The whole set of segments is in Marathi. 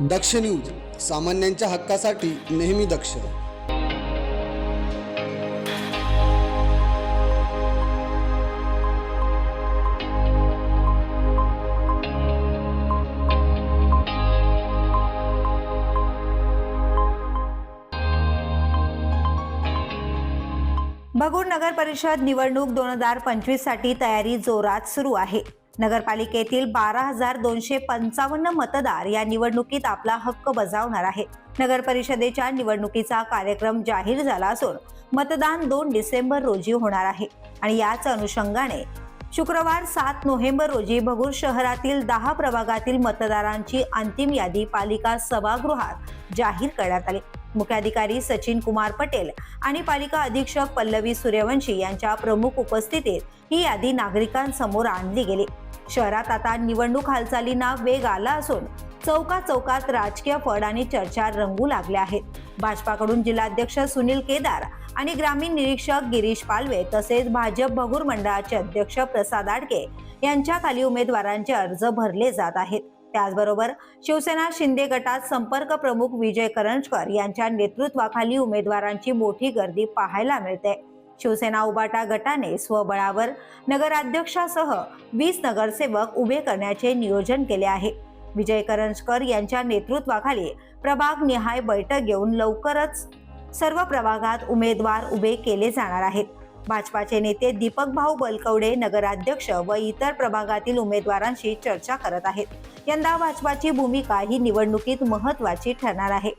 दक्ष न्यूज सामान्यांच्या हक्कासाठी नेहमी दक्ष. भगूर नगर परिषद निवडणूक दोन हजार पंचवीससाठी तयारी जोरात सुरू आहे. नगरपालिकेतील बारा हजार दोनशे पंचावन्न मतदार या निवडणुकीत आपला हक्क बजावणार आहेत नगर परिषदेच्या निवडणुकीचा कार्यक्रम जाहीर झाला असून मतदान दोन डिसेंबर रोजी होणार आहे आणि याच अनुषंगाने शुक्रवार सात नोव्हेंबर रोजी भगूर शहरातील दहा प्रभागातील मतदारांची अंतिम यादी पालिका सभागृहात जाहीर करण्यात आली. मुख्याधिकारी सचिन कुमार पटेल आणि पालिका अधीक्षक पल्लवी सूर्यवंशी यांच्या प्रमुख उपस्थितीत ही यादी नागरिकांसमोर आणली गेली. शहरात आता निवडणूक हालचालींना वेग आला असून चौका चौकात राजकीय फड आणि चर्चा रंगू लागल्या आहेत. भाजपाकडून जिल्हाध्यक्ष सुनील केदार आणि ग्रामीण निरीक्षक गिरीश पालवे तसेच भाजप भगूर मंडळाचे अध्यक्ष प्रसाद आडके यांच्या खाली उमेदवारांचे अर्ज भरले जात आहेत. त्याचबरोबर शिवसेना शिंदे गटात संपर्क प्रमुख विजय करंजकर यांच्या नेतृत्वाखाली उमेदवारांची मोठी गर्दी पाहायला मिळते. शिवसेना उबाटा गटाने स्वबळावर नगराध्यक्षासह वीस नगरसेवक उभे करण्याचे नियोजन केले आहे. विजय करंजकर यांच्या नेतृत्वाखाली प्रभाग निहाय बैठक घेऊन लवकरच सर्व प्रभागात उमेदवार उभे केले जाणार आहेत. भाजपाचे नेते दीपक भाऊ बलकवडे नगराध्यक्ष व इतर प्रभागातील उमेदवारांशी चर्चा करत आहेत. यंदा भाजपाची भूमिका ही निवडणुकीत महत्वाची ठरणार आहे.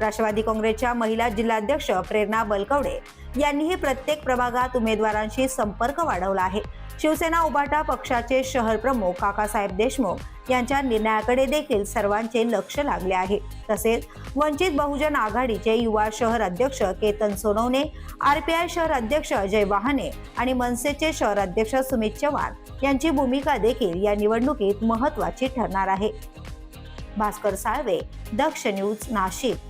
राष्ट्रवादी काँग्रेसच्या महिला जिल्हाध्यक्ष प्रेरणा बलकवडे यांनीही प्रत्येक प्रभागात उमेदवारांशी संपर्क वाढवला आहे. शिवसेना उभाटा पक्षाचे शहर प्रमुख काकासाहेब देशमुख यांच्या निर्णयाकडे देखील सर्वांचे लक्ष लागले आहे. तसेच वंचित बहुजन आघाडीचे युवा शहर अध्यक्ष केतन सोनवणे आरपीआय शहर अध्यक्ष अजय वाहने आणि मनसेचे शहर अध्यक्ष सुमित चव्हाण यांची भूमिका देखील या निवडणुकीत महत्वाची ठरणार आहे. भास्कर साळवे दक्ष न्यूज नाशिक.